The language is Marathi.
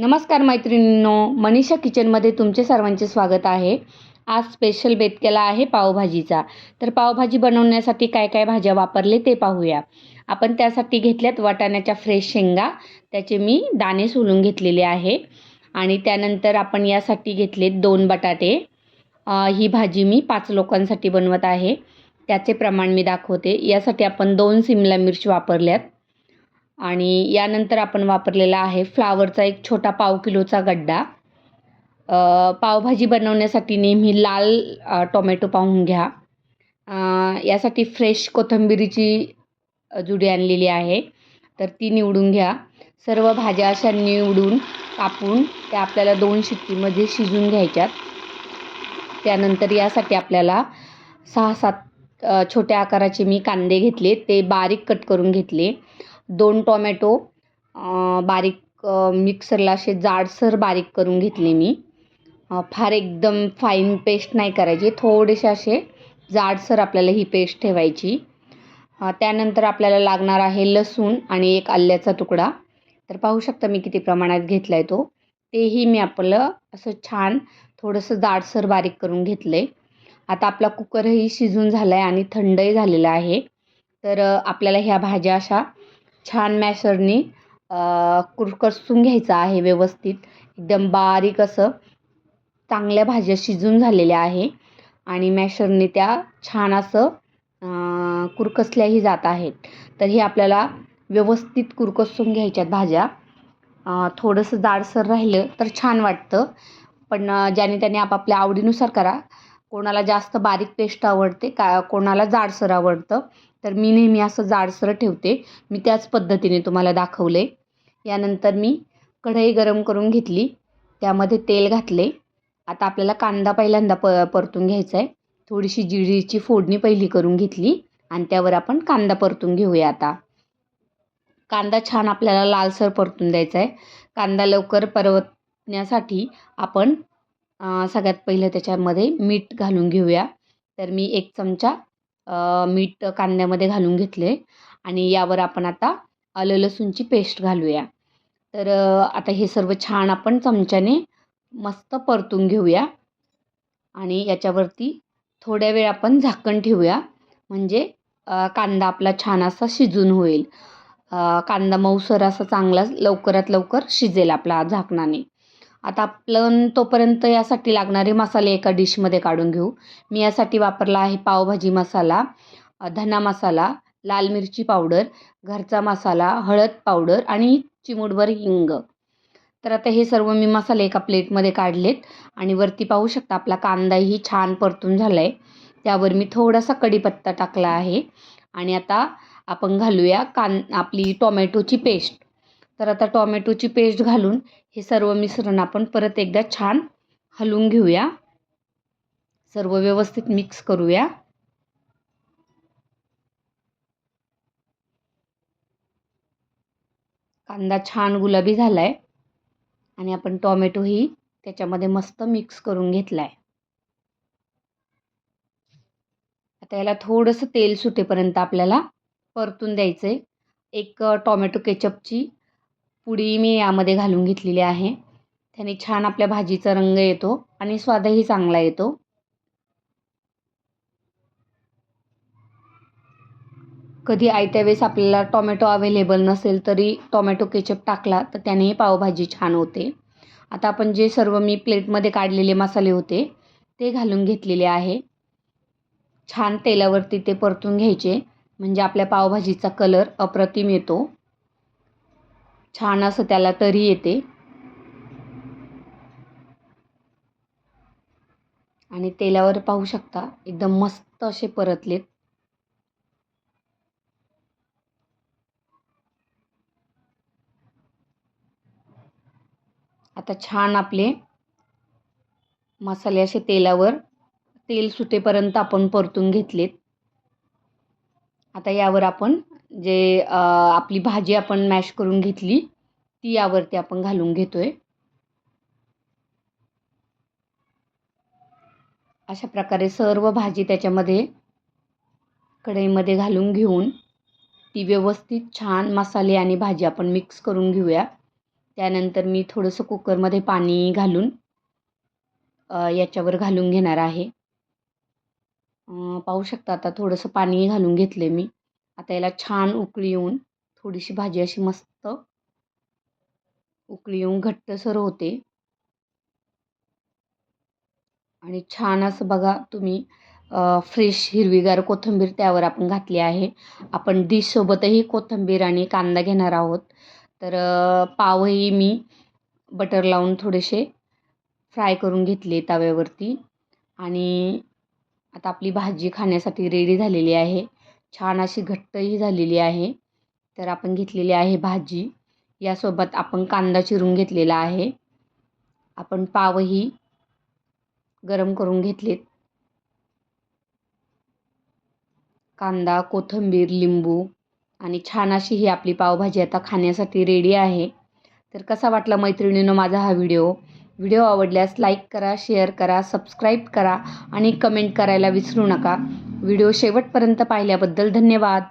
नमस्कार मैत्रिणींनो मनीषा किचनमध्ये तुमचे सर्वांचे स्वागत आहे. आज स्पेशल बेत केला आहे पावभाजीचा. तर पावभाजी बनवण्यासाठी काय काय भाज्या वापरले ते पाहूया. आपण त्यासाठी घेतल्यात वाटाण्याच्या फ्रेश शेंगा. त्याचे मी दाणे सोलून घेतलेले आहे. आणि त्यानंतर आपण यासाठी घेतले दोन बटाटे. ही भाजी मी पाच लोकांसाठी बनवत आहे. त्याचे प्रमाण मी दाखवते. यासाठी आपण दोन सिमला मिर्च वापरल्यात. आणि यानंतर आपण वापरलेला आहे फ्लावरचा एक छोटा पाव किलोचा गड्डा. पावभाजी बनवण्यासाठी नेहमी लाल टोमॅटो पाहून घ्या. यासाठी फ्रेश कोथिंबिरीची जुडी आणलेली आहे. तर ती निवडून घ्या. सर्व भाज्या अशा निवडून कापून त्या आपल्याला दोन शिट्टीमध्ये शिजून घ्यायच्यात. त्यानंतर यासाठी आपल्याला सहा सात छोट्या आकाराचे मी कांदे घेतले. ते बारीक कट करून घेतले. दोन टोमॅटो बारीक मिक्सरला असे जाडसर बारीक करून घेतले मी. फार एकदम फाईन पेस्ट नाही करायची. थोडेसे असे जाडसर आपल्याला ही पेस्ट ठेवायची. त्यानंतर आपल्याला लागणार आहे लसूण आणि एक आल्याचा तुकडा. तर पाहू शकता मी किती प्रमाणात घेतला आहे तो. तेही मी आपलं असं छान थोडंसं जाडसर बारीक करून घेतलं आहे आता आपला कुकरही शिजून झाला आहे आणि थंडही झालेला आहे. तर आपल्याला ह्या भाज्या अशा छान मॅशरनी कुरकसून घ्यायचं आहे व्यवस्थित. एकदम बारीक असं चांगल्या भाज्या शिजून झालेल्या आहे. आणि मॅशरने त्या छान असं कुरकसल्याही जात आहेत. तर हे आपल्याला व्यवस्थित कुरकसून घ्यायच्यात भाज्या. थोडंसं जाडसर राहिलं तर छान वाटतं. पण ज्याने त्याने आपापल्या आवडीनुसार करा. कोणाला जास्त बारीक पेस्ट आवडते का कोणाला जाडसर आवडतं. तर मी नेहमी असं जाडसर ठेवते. मी त्याच पद्धतीने तुम्हाला दाखवले. यानंतर मी कढई गरम करून घेतली. त्यामध्ये तेल घातले. आता आपल्याला कांदा पहिल्यांदा प परतून घ्यायचा आहे थोडीशी जिरीची फोडणी पहिली करून घेतली आणि त्यावर आपण कांदा परतून घेऊया आता. कांदा छान आपल्याला लालसर परतून द्यायचा आहे कांदा लवकर परतण्यासाठी आपण सगळ्यात पहिलं त्याच्यामध्ये मीठ घालून घेऊया. तर मी एक चमचा मीठ कांद्यामध्ये घालून घेतले आणि यावर आपण आता आलं लसूणची पेस्ट घालूया. तर आता हे सर्व छान आपण चमच्याने मस्त परतून घेऊया आणि याच्यावरती थोड्या वेळ आपण झाकण ठेवूया. म्हणजे कांदा आपला छान असा शिजून होईल. कांदा मऊसर असा चांगला लवकरात लवकर शिजेल आपला झाकणाने. आता आपण तोपर्यंत यासाठी लागणारे मसाले एका डिशमध्ये काढून घेऊ. मी यासाठी वापरला आहे पावभाजी मसाला धना मसाला लाल मिरची पावडर घरचा मसाला हळद पावडर आणि चिमूटभर हिंग. तर आता हे सर्व मी मसाले एका प्लेटमध्ये काढलेत आणि वरती पाहू शकता आपला कांदाही छान परतून झाला आहे त्यावर मी थोडासा कढीपत्ता टाकला आहे आणि आता आपण घालूया कान आपली टोमॅटोची पेस्ट. तर आता टॉमॅटोची पेस्ट घालून हे सर्व मिश्रण आपण परत एकदा छान हलवून घेऊया. सर्व व्यवस्थित मिक्स करूया. कांदा छान गुलाबी झाला आहे आणि आपण टॉमॅटोही त्याच्यामध्ये मस्त मिक्स करून घेतला आहे आता याला थोडंसं तेल सुटेपर्यंत आपल्याला परतून द्यायचं आहे एक टॉमॅटो केचपची पुडी मी यामध्ये घालून घेतलेली आहे. त्याने छान आपल्या भाजीचा रंग येतो आणि स्वादही चांगला येतो. कधी आयत्या वेळेस आपल्याला टोमॅटो अवेलेबल नसेल तरी टोमॅटो केचप टाकला तर त्यानेही पावभाजी छान होते. आता आपण जे सर्व मी प्लेटमध्ये काढलेले मसाले होते ते घालून घेतलेले आहे. छान तेलावरती ते परतून घ्यायचे. म्हणजे आपल्या पावभाजीचा कलर अप्रतिम येतो. छान असं त्याला तरी येते. आणि तेलावर पाहू शकता एकदम मस्त असे परतलेत. आता छान आपले मसाले असे तेलावर तेल सुटेपर्यंत आपण परतून घेतलेत. आता यावर आपण जे आपली भाजी आपण मॅश करून घेतली ती यावरती आपण घालून घेतोय. अशा प्रकारे सर्व भाजी त्याच्यामध्ये कढईमध्ये घालून घेऊन ती व्यवस्थित छान मसाले आणि भाजी आपण मिक्स करून घेऊया. त्यानंतर मी थोडंसं कुकरमध्ये पाणी घालून याच्यावर घालून घेणार आहे. पाहू शकता आता थोडंसं पाणी घालून घेतले मी. आता याला छान उकळी येऊन थोडीशी भाजी अशी मस्त उकळी येऊन घट्टसर होते. आणि छान असं बघा तुम्ही फ्रेश हिरवीगार कोथिंबीर त्यावर आपण घातली आहे. आपण डिशसोबतही कोथिंबीर आणि कांदा घेणार आहोत. तर पावही मी बटर लावून थोडेसे फ्राय करून घेतले तव्यावरती. आणि आता आपली भाजी खाण्यासाठी रेडी झालेली आहे. छान अशी घट्टही झालेली आहे. तर आपण घेतलेली आहे भाजी. यासोबत आपण कांदा चिरून घेतलेला आहे. आपण पावही गरम करून घेतलेत. कांदा कोथिंबीर लिंबू आणि छान अशी ही आपली पावभाजी आता खाण्यासाठी रेडी आहे. तर कसा वाटला मैत्रिणीनं माझा हा व्हिडिओ व्हिडिओ आवडल्यास लाईक करा शेअर करा सबस्क्राईब करा आणि कमेंट करायला विसरू नका. व्हिडिओ शेवटपर्यंत पाहिल्याबद्दल धन्यवाद.